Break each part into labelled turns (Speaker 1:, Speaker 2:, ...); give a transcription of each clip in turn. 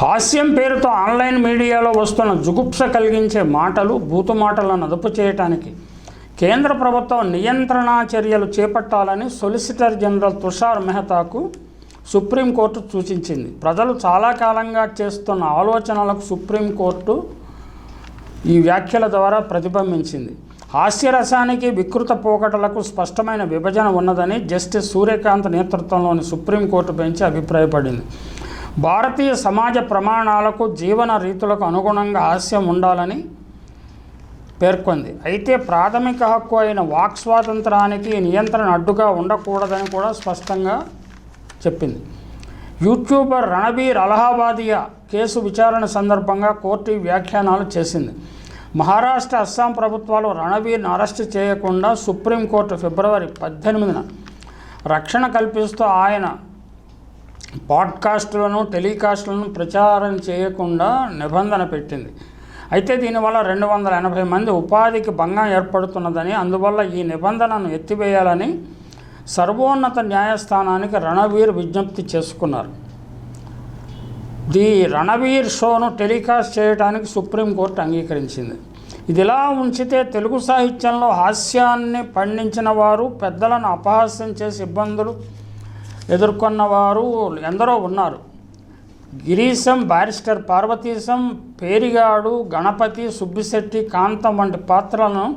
Speaker 1: హాస్యం పేరుతో ఆన్లైన్ మీడియాలో వస్తున్న జుగుప్స కలిగించే మాటలు బూతు మాటలను అదుపు చేయటానికి. కేంద్ర ప్రభుత్వం నియంత్రణ చర్యలు చేపట్టాలని సొలిసిటర్ జనరల్ తుషార్ మెహతాకు సుప్రీంకోర్టు సూచించింది. ప్రజలు చాలా కాలంగా చేస్తున్న ఆలోచనలకు సుప్రీంకోర్టు ఈ వ్యాఖ్యల ద్వారా ప్రతిబింబించింది. హాస్యరసానికి వికృత పోకటలకు స్పష్టమైన విభజన ఉన్నదని జస్టిస్ సూర్యకాంత్ నేతృత్వంలోని సుప్రీంకోర్టు బెంచ్ అభిప్రాయపడింది. భారతీయ సమాజ ప్రమాణాలకు జీవన రీతులకు అనుగుణంగా హాస్యం ఉండాలని పేర్కొంది. అయితే ప్రాథమిక హక్కు అయిన వాక్ స్వాతంత్రానికి నియంత్రణ అడ్డుగా ఉండకూడదని కూడా స్పష్టంగా చెప్పింది. యూట్యూబర్ రణబీర్ అలహాబాదియా కేసు విచారణ సందర్భంగా కోర్టు వ్యాఖ్యానాలు చేసింది. మహారాష్ట్ర అస్సాం ప్రభుత్వాలు రణబీర్ను అరెస్టు చేయకుండా సుప్రీంకోర్టు ఫిబ్రవరి పద్దెనిమిదిన రక్షణ కల్పిస్తూ ఆయన పాడ్కాస్టులను టెలికాస్టులను ప్రచారం చేయకుండా నిబంధన పెట్టింది. అయితే దీనివల్ల రెండు వందల ఎనభై మంది ఉపాధికి భంగం ఏర్పడుతున్నదని అందువల్ల ఈ నిబంధనను ఎత్తివేయాలని సర్వోన్నత న్యాయస్థానానికి రణవీర్ విజ్ఞప్తి చేసుకున్నారు. ది రణవీర్ షోను టెలికాస్ట్ చేయడానికి సుప్రీంకోర్టు అంగీకరించింది. ఇదిలా ఉంచితే తెలుగు సాహిత్యంలో హాస్యాన్ని పండించిన వారు పెద్దలను అపహాస్యం చేసి ఇబ్బందులు ఎదుర్కొన్న వారు ఎందరో ఉన్నారు. గిరీశం బారిస్టర్ పార్వతీశం పేరిగాడు గణపతి సుబ్బిశెట్టి కాంతం వంటి పాత్రలను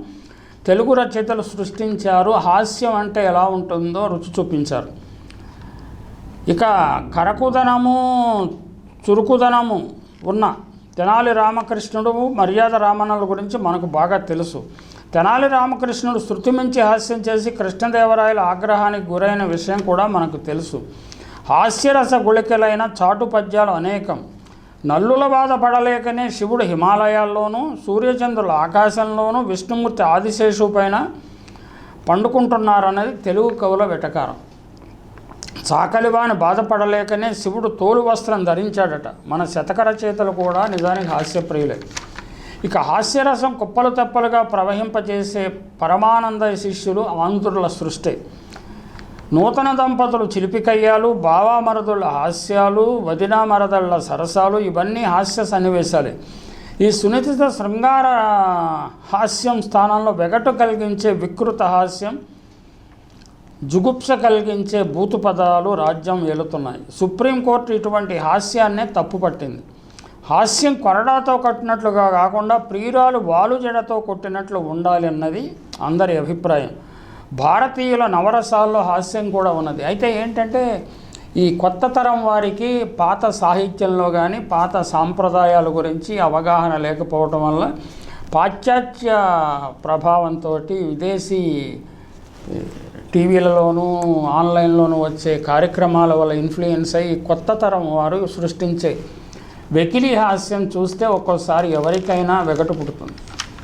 Speaker 1: తెలుగు రచయితలు సృష్టించారు. హాస్యం అంటే ఎలా ఉంటుందో రుచి చూపించారు. ఇక కరకుదనము చురుకుదనము ఉన్న తెనాలి రామకృష్ణుడు మర్యాద రామన్నల గురించి మనకు బాగా తెలుసు. తెనాలి రామకృష్ణుడు శృతి మించి హాస్యం చేసి కృష్ణదేవరాయల ఆగ్రహానికి గురైన విషయం కూడా మనకు తెలుసు. హాస్యరస గుళికలైన చాటు పద్యాలు అనేకం. నల్లుల బాధ పడలేకనే శివుడు హిమాలయాల్లోనూ సూర్యచంద్రుల ఆకాశంలోనూ విష్ణుమూర్తి ఆదిశేషు పైన పండుకుంటున్నారన్నది తెలుగు కవుల వెటకారం. చాకలివాని బాధపడలేకనే శివుడు తోలు వస్త్రం ధరించాడట. మన శతకర రచయితలు కూడా నిజానికి హాస్యప్రియులే. ఇక హాస్యరసం కుప్పలు తెప్పలుగా ప్రవహింపజేసే పరమానంద శిష్యులు ఆంధ్రుల సృష్టి. నూతన దంపతులు చిలిపికయ్యాలు బావామరదుల హాస్యాలు వదినామరదళ్ళ సరసాలు ఇవన్నీ హాస్య సన్నివేశాలే. ఈ సునిశ్చిత శృంగార హాస్యం స్థానంలో వెగటు కలిగించే వికృత హాస్యం జుగుప్స కలిగించే భూతు పదాలు రాజ్యం ఏలుతున్నాయి. సుప్రీంకోర్టు ఇటువంటి హాస్యాన్నే తప్పుపట్టింది. హాస్యం కొరడాతో కట్టినట్లుగా కాకుండా ప్రియురాలు వాలుజడతో కొట్టినట్లు ఉండాలి అన్నది అందరి అభిప్రాయం. భారతీయుల నవరసాల్లో హాస్యం కూడా ఉన్నది. అయితే ఏంటంటే ఈ కొత్త తరం వారికి పాత సాహిత్యంలో కానీ పాత సాంప్రదాయాల గురించి అవగాహన లేకపోవటం వల్ల పాశ్చాత్య ప్రభావంతో విదేశీ టీవీలలోనూ ఆన్లైన్లోనూ వచ్చే కార్యక్రమాల వల్ల ఇన్ఫ్లుయెన్స్ అయ్యి కొత్త తరం వారు సృష్టించే వెకిలి హాస్యం చూస్తే ఒక్కోసారి ఎవరికైనా వెగటు పుడుతుంది.